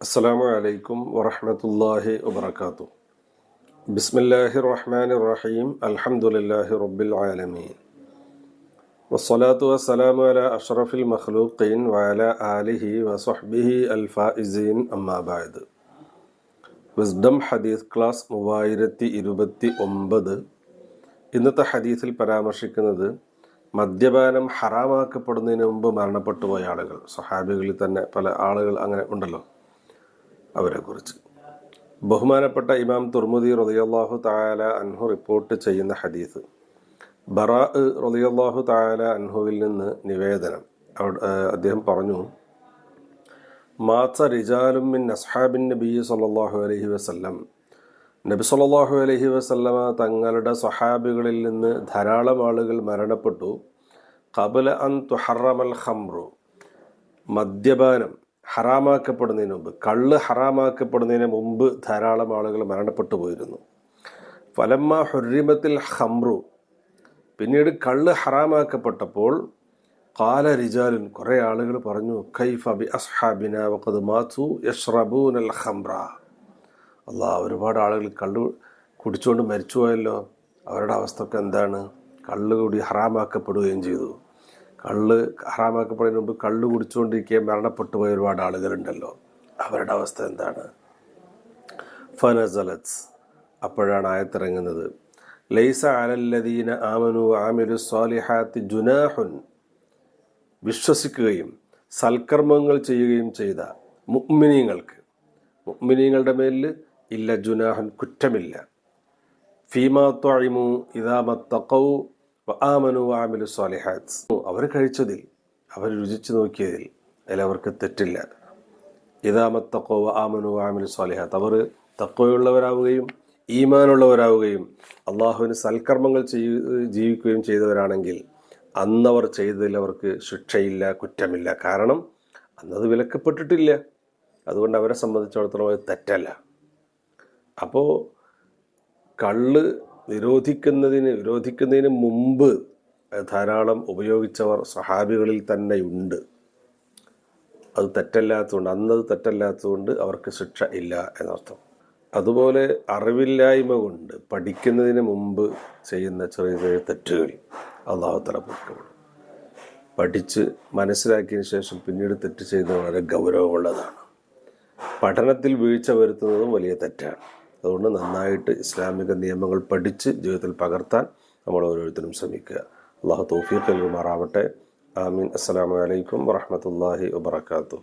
അസ്സാമു അലൈക്കും വറഹമത്തല്ലാഹി വബർക്കാത്തു ബിസ്മില്ലാഹി റഹ്മാൻ റഹീം അൽഹംദുലില്ലാഹി റബ്ബിൽ ആലമീൻ വസ്സലാത്തു വസ്സലാമു അല അഷ്റഫിൽ മഖ്ലൂഖീൻ വഅല ആലിഹി വസ്വഹ്ബിഹി അൽഫായിസീൻ അമ്മാബായത് വിസ്ഡം ഹദീസ് ക്ലാസ് മൂവായിരത്തി ഇരുപത്തി ഒമ്പത് ഇന്നത്തെ ഹദീസിൽ പരാമർശിക്കുന്നത് മദ്യപാനം ഹറാമാക്കപ്പെടുന്നതിന് മുമ്പ് മരണപ്പെട്ടു പോയ ആളുകൾ. സ്വഹാബികളിൽ തന്നെ പല ആളുകൾ അങ്ങനെ ഉണ്ടല്ലോ അവരെക്കുറിച്ച്. ബഹുമാനപ്പെട്ട ഇമാം തുർമുദി റളിയല്ലാഹു തായാല അൻഹു റിപ്പോർട്ട് ചെയ്യുന്ന ഹദീസ്. ബറാ റളിയല്ലാഹു തായാല അൻഹുവിൽ നിന്ന് നിവേദനം. അദ്ദേഹം പറഞ്ഞു മാത്ത റിജാലും മിൻ അസ്ഹാബിൻ നബി സല്ലല്ലാഹു അലഹി വസല്ലം നബി സല്ലല്ലാഹു അലഹി വസല്ലമ തങ്ങളുടെ സ്വഹാബികളിൽ നിന്ന് ധാരാളം ആളുകൾ മരണപ്പെട്ടു. കബല അൻ തുഹറമൽ ഹംറു മദ്യപാനം ഹറാമാക്കപ്പെടുന്നതിന് മുമ്പ് കള്ള് ഹറാമാക്കപ്പെടുന്നതിന് മുമ്പ് ധാരാളം ആളുകൾ മരണപ്പെട്ടു പോയിരുന്നു. ഫലമ്മ ഹുരിമത്തിൽ ഹംറു പിന്നീട് കള്ള് ഹറാമാക്കപ്പെട്ടപ്പോൾ കാല റിജാലുൻ കുറേ ആളുകൾ പറഞ്ഞു കൈഫ അബി അസ്ഹാബിന വഖദ് മാതു യഷ്റബൂൻ അൽ ഖംറ. അല്ലാ ഒരുപാട് ആളുകൾ കള്ള് കുടിച്ചുകൊണ്ട് മരിച്ചുപോയല്ലോ. അവരുടെ അവസ്ഥ ഒക്കെ എന്താണ്? കള്ള് കൂടി ഹറാമാക്കപ്പെടുകയും ചെയ്തു. കള്ള് ഹറാമാക്കപ്പെടുന്നതിന് മുമ്പ് കള്ള് കുടിച്ചുകൊണ്ടിരിക്കെ മരണപ്പെട്ടു പോയ ഒരുപാട് ആളുകളുണ്ടല്ലോ. അവരുടെ അവസ്ഥ എന്താണ്? ഫനസലത്ത്. അപ്പോഴാണ് ആയത്തിറങ്ങുന്നത്. ലൈസ അലല്ലദീന ആമനു ആമിലു സ്വാലിഹാത്തി ജുനാഹുൻ. വിശ്വസിക്കുകയും സൽക്കർമ്മങ്ങൾ ചെയ്യുകയും ചെയ്ത മുഗ്മിനീങ്ങൾക്ക് മുഗ്മിനീങ്ങളുടെ മേലിൽ ഇല്ല ജുനാഹൻ കുറ്റമില്ല. ഫീമാ അവർ കഴിച്ചതിൽ അവർ രുചിച്ചു നോക്കിയതിൽ അതിലവർക്ക് തെറ്റില്ല. ഇതാമത്തക്കോ ആമനു ആമിലു സ്വാലിഹാത്ത് അവർ തക്കോയുള്ളവരാവുകയും ഈമാനുള്ളവരാവുകയും അള്ളാഹുവിന് സൽക്കർമ്മങ്ങൾ ചെയ്യ ജീവിക്കുകയും ചെയ്തവരാണെങ്കിൽ അന്നവർ ചെയ്തതിൽ അവർക്ക് ശിക്ഷയില്ല കുറ്റമില്ല. കാരണം അന്നത് വിലക്കപ്പെട്ടിട്ടില്ല. അതുകൊണ്ട് അവരെ സംബന്ധിച്ചിടത്തോളം തെറ്റല്ല. അപ്പോൾ കള്ള് നിരോധിക്കുന്നതിന് വിരോധിക്കുന്നതിന് മുമ്പ് ധാരാളം ഉപയോഗിച്ചവർ സഹാബികളിൽ തന്നെ ഉണ്ട് അത് തെറ്റല്ലാത്തതുകൊണ്ട് അന്നത് തെറ്റല്ലാത്തതുകൊണ്ട് അവർക്ക് ശിക്ഷ ഇല്ല എന്നർത്ഥം. അതുപോലെ അറിവില്ലായ്മ കൊണ്ട് പഠിക്കുന്നതിന് മുമ്പ് ചെയ്യുന്ന ചെറിയ ചെറിയ തെറ്റുകൾ അള്ളാഹുത്തല പൊറുക്കപ്പെടും പഠിച്ച് മനസ്സിലാക്കിയതിന് ശേഷം പിന്നീട് തെറ്റ് ചെയ്യുന്നത് വളരെ ഗൗരവമുള്ളതാണ്. പഠനത്തിൽ വീഴ്ച വരുത്തുന്നതും വലിയ തെറ്റാണ്. അതുകൊണ്ട് നന്നായിട്ട് ഇസ്ലാമിക നിയമങ്ങൾ പഠിച്ച് ജീവിതത്തിൽ പകർത്താൻ നമ്മൾ ഓരോരുത്തരും ശ്രമിക്കുക. അള്ളാഹു തൗഫീഖ് നൽകുമാറാവട്ടെ. ആമീൻ. അസ്സലാമു അലൈക്കും വറഹമത്തല്ലാഹി വബർക്കാത്തു